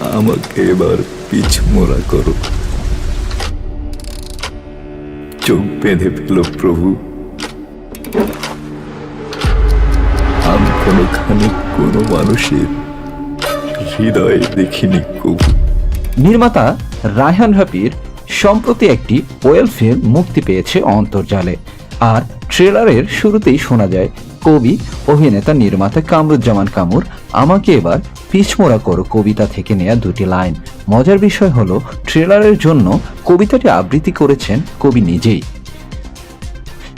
আমাকে এবার পিছমোড়া করো। চোখ বেঁধে ফেলো প্রভু। আমি কোনোখানে কোনো মানুষের হৃদয় দেখিনি কবু। নির্মাতা রায়হান রাফির সম্প্রতি একটি ওয়েল ফিল্ম মুক্তি পেয়েছে অন্তর্জালে। আর ট্রেলারের শুরুতেই শোনা যায়, কবি অভিনেতা নির্মাতা কামরুজ্জামান কামুর, আমাকে এবার পিছমোড়া করো কবিতা থেকে নেয়া দুটি লাইন। মজার বিষয় হলো ট্রেলারের জন্য কবিতাটি আবৃত্তি করেছেন কবি নিজেই।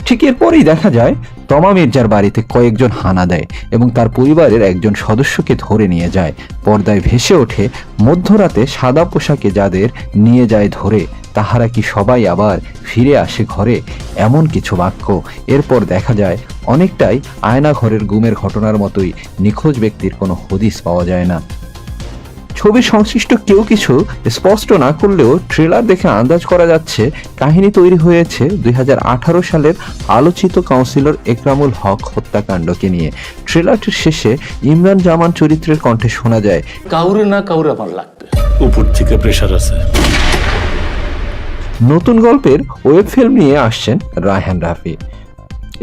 ঠিক এরপরেই দেখা যায়, তমা মির্জার বাড়িতে কয়েকজন হানা দেয় এবং তার পরিবারের একজন সদস্যকে ধরে নিয়ে যায়। পর্দায় ভেসে ওঠে, মধ্যরাতে সাদা পোশাকে যাদের নিয়ে যায় ধরে, তাহারা কি সবাই আবার ফিরে আসে ঘরে? এমন কিছু বাক্য। এরপর দেখা যায় অনেকটাই আয়না ঘরের গুমের ঘটনার মতোই নিখোঁজ ব্যক্তির কোনো হদিস পাওয়া যায় না। ছবির সংশ্লিষ্ট কেউ কিছু স্পষ্ট না করলেও ট্রেলার দেখে আন্দাজ করা যাচ্ছে কাহিনী তৈরি হয়েছে দুই হাজার আঠারো সালের আলোচিত কাউন্সিলর একরামুল হক হত্যাকাণ্ডকে নিয়ে। ট্রেলারটির শেষে ইমরান জামান চরিত্রের কণ্ঠে শোনা যায় কাউরে না কাউরে আমার লাগবে। উপর থেকে প্রেশার আছে। নতুন গল্পের ওয়েব ফিল্ম নিয়ে আসছেন রায়হান রাফি।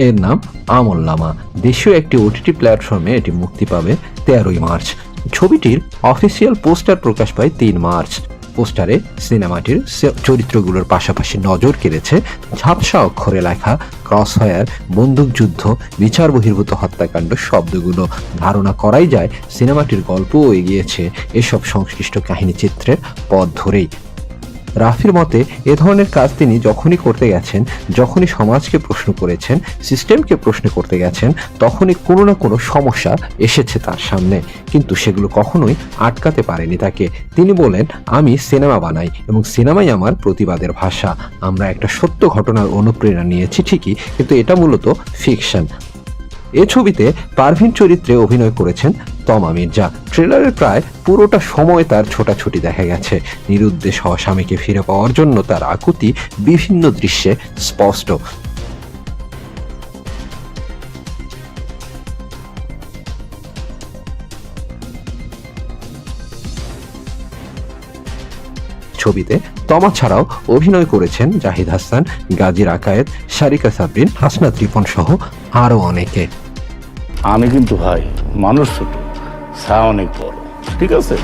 এর নাম আমলনামা দেশীয় একটি ওটিটি প্ল্যাটফর্মে এটি মুক্তি পাবে তেরোই মার্চ। ছবিটির অফিসিয়াল পোস্টার প্রকাশ পায় তিন মার্চ। পোস্টারে সিনেমাটির চরিত্রগুলোর পাশাপাশি নজর কেড়েছে ঝাপসা অক্ষরে লেখা ক্রসফায়ার বন্দুকযুদ্ধ বিচার বহির্ভূত হত্যাকাণ্ড শব্দগুলো। ধারণা করাই যায়, সিনেমাটির গল্পও এগিয়েছে এসব সংশ্লিষ্ট কাহিনী চিত্রের পথ ধরেই। রাফির মতে, এ ধরনের কাজ তিনি যখনই করতে গেছেন, যখনই সমাজকে প্রশ্ন করেছেন, সিস্টেমকে প্রশ্ন করতে গেছেন, তখনই কোনো না কোনো সমস্যা এসেছে তার সামনে। কিন্তু সেগুলো কখনোই আটকাতে পারেনি তাকে। তিনি বলেন, আমি সিনেমা বানাই এবং সিনেমাই আমার প্রতিবাদের ভাষা। আমরা একটা সত্য ঘটনার অনুপ্রেরণা নিয়েছি, ঠিকই, কিন্তু এটা মূলত ফিকশন। এ ছবিতে পারভিন চরিত্রে অভিনয় করেছেন তমা মির্জা ট্রেলারের প্রায় পুরোটা সময় তার ছোটাছুটি দেখা গেছে। নিরুদ্দেশ হওয়া স্বামীকে ফিরে পাওয়ার জন্য তার আকুতি বিভিন্ন দৃশ্যে স্পষ্ট। ছবিতে তমা ছাড়াও অভিনয় করেছেন জাহিদ হাসান, গাজীর আকায়েত, সারিকা সাবরিন, হাসনাত রিপন সহ আরও অনেকে। আমি কিন্তু ভাই, মানুষ ছোট। চা অনেক ঠিক আছে?